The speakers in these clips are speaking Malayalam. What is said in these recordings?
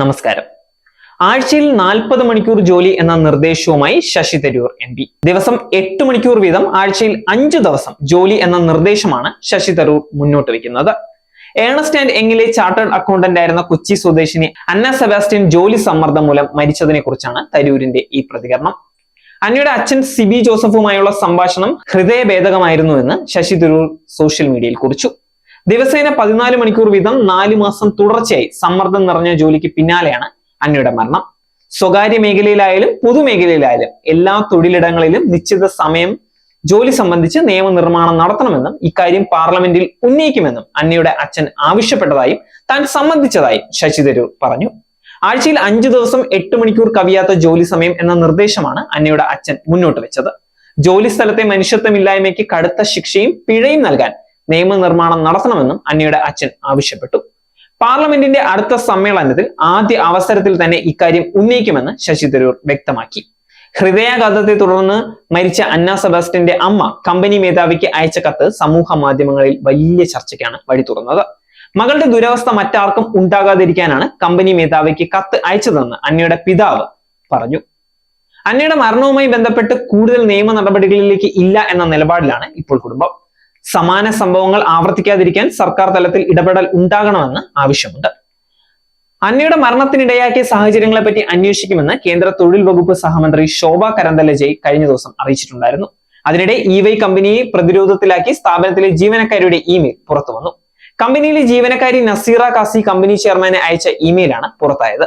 നമസ്കാരം. ആഴ്ചയിൽ നാൽപ്പത് മണിക്കൂർ ജോലി എന്ന നിർദ്ദേശവുമായി ശശി തരൂർ എം പി. ദിവസം എട്ട് മണിക്കൂർ വീതം ആഴ്ചയിൽ അഞ്ചു ദിവസം ജോലി എന്ന നിർദ്ദേശമാണ് ശശി തരൂർ മുന്നോട്ട് വയ്ക്കുന്നത്. ഏണസ്റ്റ് ആൻഡ് എങ്ങിലെ ചാർട്ടേഡ് അക്കൗണ്ടന്റ് ആയിരുന്ന കൊച്ചി സ്വദേശിനി അന്ന സെബാസ്റ്റ്യൻ ജോലി സമ്മർദ്ദം മൂലം മരിച്ചതിനെ കുറിച്ചാണ് തരൂരിന്റെ ഈ പ്രതികരണം. അന്നയുടെ അച്ഛൻ സിബി ജോസഫുമായുള്ള സംഭാഷണം ഹൃദയഭേദകമായിരുന്നുവെന്ന് ശശി തരൂർ സോഷ്യൽ മീഡിയയിൽ കുറിച്ചു. ദിവസേന പതിനാല് മണിക്കൂർ വീതം നാല് മാസം തുടർച്ചയായി സമ്മർദ്ദം നിറഞ്ഞ ജോലിക്ക് പിന്നാലെയാണ് അന്നയുടെ മരണം. സ്വകാര്യ മേഖലയിലായാലും പൊതുമേഖലയിലായാലും എല്ലാ തൊഴിലിടങ്ങളിലും നിശ്ചിത സമയം ജോലി സംബന്ധിച്ച് നിയമനിർമ്മാണം നടത്തണമെന്നും ഇക്കാര്യം പാർലമെന്റിൽ ഉന്നയിക്കുമെന്നും അന്നയുടെ അച്ഛൻ ആവശ്യപ്പെട്ടതായും താൻ സമ്മതിച്ചതായും ശശി തരൂർ പറഞ്ഞു. ആഴ്ചയിൽ അഞ്ചു ദിവസം എട്ട് മണിക്കൂർ കവിയാത്ത ജോലി സമയം എന്ന നിർദ്ദേശമാണ് അന്നയുടെ അച്ഛൻ മുന്നോട്ട് വെച്ചത്. ജോലി സ്ഥലത്തെ മനുഷ്യത്വമില്ലായ്മയ്ക്ക് കടുത്ത ശിക്ഷയും പിഴയും നൽകാൻ നിയമനിർമ്മാണം നടത്തണമെന്നും അന്നയുടെ അച്ഛൻ ആവശ്യപ്പെട്ടു. പാർലമെന്റിന്റെ അടുത്ത സമ്മേളനത്തിൽ ആദ്യ അവസരത്തിൽ തന്നെ ഇക്കാര്യം ഉന്നയിക്കുമെന്ന് ശശി തരൂർ വ്യക്തമാക്കി. ഹൃദയാഘാതത്തെ തുടർന്ന് മരിച്ച അന്ന സെബാസ്റ്റിന്റെ അമ്മ കമ്പനി മേധാവിക്ക് അയച്ച കത്ത് സമൂഹ മാധ്യമങ്ങളിൽ വലിയ ചർച്ചയ്ക്കാണ് വഴി തുറന്നത്. മകളുടെ ദുരവസ്ഥ മറ്റാർക്കും ഉണ്ടാകാതിരിക്കാനാണ് കമ്പനി മേധാവിക്ക് കത്ത് അയച്ചതെന്ന് അന്നയുടെ പിതാവ് പറഞ്ഞു. അന്നയുടെ മരണവുമായി ബന്ധപ്പെട്ട് കൂടുതൽ നിയമ നടപടികളിലേക്ക് ഇല്ല എന്ന നിലപാടിലാണ് ഇപ്പോൾ കുടുംബം. സമാന സംഭവങ്ങൾ ആവർത്തിക്കാതിരിക്കാൻ സർക്കാർ തലത്തിൽ ഇടപെടൽ ഉണ്ടാകണമെന്ന് ആവശ്യമുണ്ട്. അന്നയുടെ മരണത്തിനിടയാക്കിയ സാഹചര്യങ്ങളെ പറ്റി അന്വേഷിക്കുമെന്ന് കേന്ദ്ര തൊഴിൽ വകുപ്പ് സഹമന്ത്രി ശോഭ കരന്തലജയ് കഴിഞ്ഞ ദിവസം അറിയിച്ചിട്ടുണ്ടായിരുന്നു. അതിനിടെ ഇ വൈ കമ്പനിയെ പ്രതിരോധത്തിലാക്കി സ്ഥാപനത്തിലെ ജീവനക്കാരിയുടെ ഇമെയിൽ പുറത്തു വന്നു കമ്പനിയിലെ ജീവനക്കാരി നസീറ കാസി കമ്പനി ചെയർമാനെ അയച്ച ഇമെയിലാണ് പുറത്തായത്.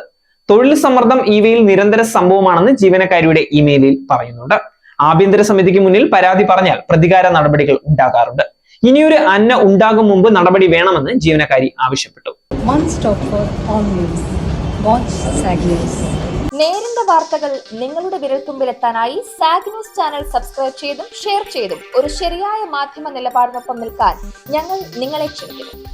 തൊഴിൽ സമ്മർദ്ദം ഇവയിൽ നിരന്തര സംഭവമാണെന്ന് ജീവനക്കാരിയുടെ ഇമെയിലിൽ പറയുന്നുണ്ട്. ആഭ്യന്തര സമിതിക്ക് മുന്നിൽ പരാതി പറഞ്ഞാൽ പ്രതികാര നടപടികൾ ഉണ്ടാകാറുണ്ട് ഇനിയൊരു അന്ന ഉണ്ടാകും മുമ്പ് നടപടി വേണമെന്ന് ജീവനക്കാരി ആവശ്യപ്പെട്ടു One stop for all news. Watch SAG News. നേരിന്റെ വാർത്തകൾ നിങ്ങളുടെ വിരൽത്തുമ്പിൽ എത്താനായി സാഗ് ന്യൂസ് ചാനൽ സബ്സ്ക്രൈബ് ചെയ്തും ഷെയർ ചെയ്തും ഒരു ശരിയായ മാധ്യമ നിലപാടിനൊപ്പം നിൽക്കാൻ ഞങ്ങൾ നിങ്ങളെ ക്ഷണിക്കുന്നു